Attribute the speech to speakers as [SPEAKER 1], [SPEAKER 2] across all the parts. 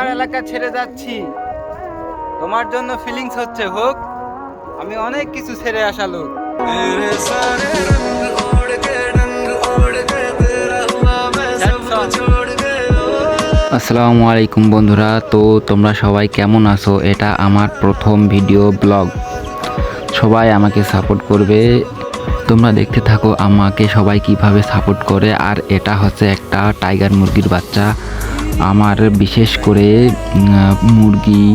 [SPEAKER 1] আমার এলাকা ছেড়ে যাচ্ছি। তোমার জন্য ফিলিংস হচ্ছে হোক। আমি অনেক কিছু ছেড়ে আসা লোক।
[SPEAKER 2] আসসালামু আলাইকুম বন্ধুরা তো তোমরা সবাই কেমন আছো? এটা আমার প্রথম ভিডিও ব্লগ সবাই আমাকে সাপোর্ট করবে। তোমরা দেখতে থাকো আমাকে সবাই কীভাবে সাপোর্ট করে। আর এটা হচ্ছে একটা টাইগার মুরগির বাচ্চা। আমার বিশেষ করে মুরগি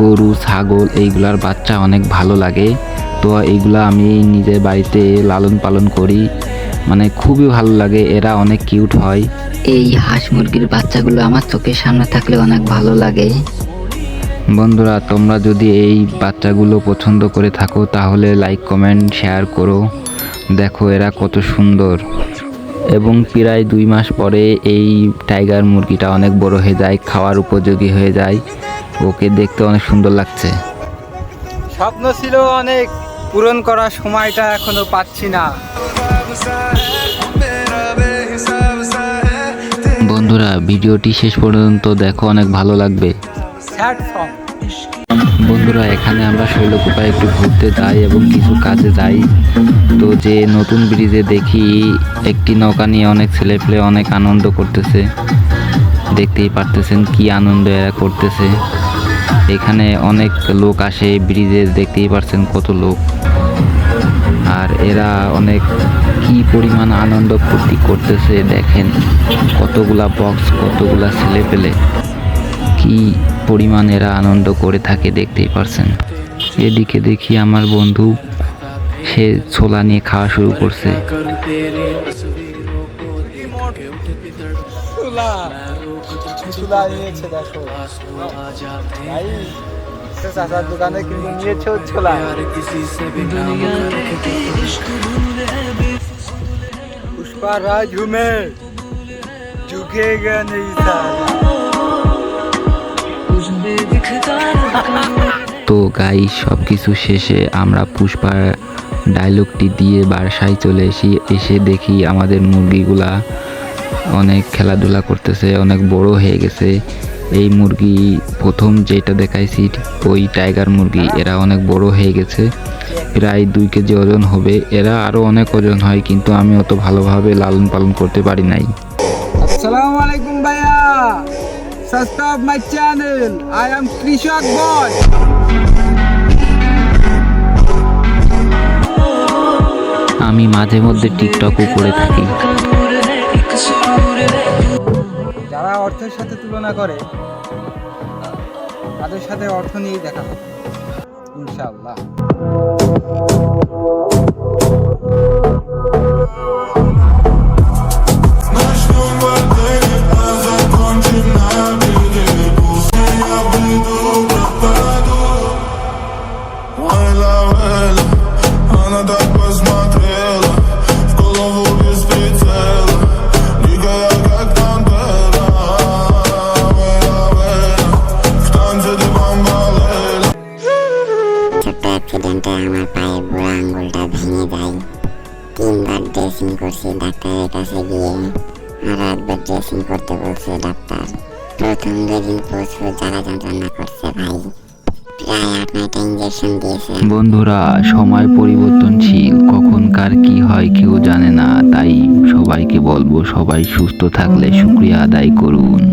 [SPEAKER 2] গরু ছাগল এইগুলার বাচ্চা অনেক ভালো লাগে। তো এইগুলা আমি নিজের বাড়িতে লালন পালন করি। মানে খুবই ভালো লাগে এরা অনেক কিউট হয়।
[SPEAKER 3] এই হাঁস মুরগির বাচ্চাগুলো আমার চোখের সামনে থাকলে অনেক ভালো লাগে।
[SPEAKER 2] বন্ধুরা তোমরা যদি এই বাচ্চাগুলো পছন্দ করে থাকো তাহলে লাইক কমেন্ট শেয়ার করো। দেখো এরা কত সুন্দর। এবং প্রায় দুই মাস পরে এই টাইগার মুরগিটা অনেক বড় হয়ে যায় খাওয়ার উপযোগী হয়ে যায়। ওকে দেখতে অনেক সুন্দর লাগছে।
[SPEAKER 1] স্বপ্ন ছিল অনেক পূরণ করার সময়টা এখনও পাচ্ছি না।
[SPEAKER 2] বন্ধুরা ভিডিওটি শেষ পর্যন্ত দেখো অনেক ভালো লাগবে। বন্ধুরা, এখানে আমরা শৈলকুপায় একটু ঘুরতে যাই এবং কিছু কাজে যাই। তো যে নতুন ব্রিজে দেখি একটি নৌকা নিয়ে অনেক ছেলেপেলে অনেক আনন্দ করতেছে। দেখতেই পারতেছেন কি আনন্দ এরা করতেছে। এখানে অনেক লোক আসে ব্রিজে, দেখতেই পারছেন কত লোক। আর এরা অনেক কি পরিমাণ আনন্দ ফুর্তি করতেছে, দেখেন কতগুলা বক্স কতগুলা ছেলে পেলে। কি পরিমাণ এরা আনন্দ করে থাকে দেখতেই পারছেন এদিকে দেখি আমার বন্ধু সে ছোলা নিয়ে খাওয়া শুরু করছে
[SPEAKER 4] करूं तेरी तस्वीरों को देख के उठ के तड़प
[SPEAKER 1] তুলা
[SPEAKER 4] मैं रोक तुझे
[SPEAKER 1] তুলা নিয়েছে দেখো
[SPEAKER 4] आंसू आ जाते
[SPEAKER 1] ভাই সে চাচার দোকানে কিন্তু নিয়েছে ওর ছোলা
[SPEAKER 4] प्यार किसी से भी दुनिया के इश्क भूल है बेफिजूल है
[SPEAKER 1] पुष्पा राज हूँ मैं झुकेगा नहीं साला
[SPEAKER 2] তো গাই সব কিছু শেষে আমরা পুষ্পা ডায়লগটি দিয়ে বাসায় চলে এসি, এসে দেখি আমাদের মুরগিগুলা অনেক খেলাধুলা করতেছে, অনেক বড় হয়ে গেছে। এই মুরগি প্রথম যেটা দেখাইছি, ওই টাইগার মুরগি, এরা অনেক বড় হয়ে গেছে। প্রায় দুই কেজি ওজন হবে, এরা আরও অনেক ওজন হয়, কিন্তু আমি অত ভালোভাবে লালন পালন করতে পারি নাই।
[SPEAKER 1] আসসালামু আলাইকুম ভাইয়া। subscribe my channel. I am Krishak Boy.
[SPEAKER 2] আমি মাঝে মধ্যে টিকটকও করে থাকি
[SPEAKER 1] যারা অর্থের সাথে তুলনা করে তাদের সাথে অর্থ নিয়েই দেখা হবে
[SPEAKER 5] যায় তিনবার ড্রেসিং করছি ডাক্তারের কাছে গিয়ে আর একবার ড্রেসিং করতে বলছে ডাক্তার প্রথম যেদিন প্রচুর জ্বালা যন্ত্রণা করছে ভাই।
[SPEAKER 2] বন্ধুরা, সময় পরিবর্তনশীল। কখন কার কি হয় কেউ জানে না, তাই সবাইকে বলব সবাই সুস্থ থাকলে শুক্রিয়া আদায় করুন।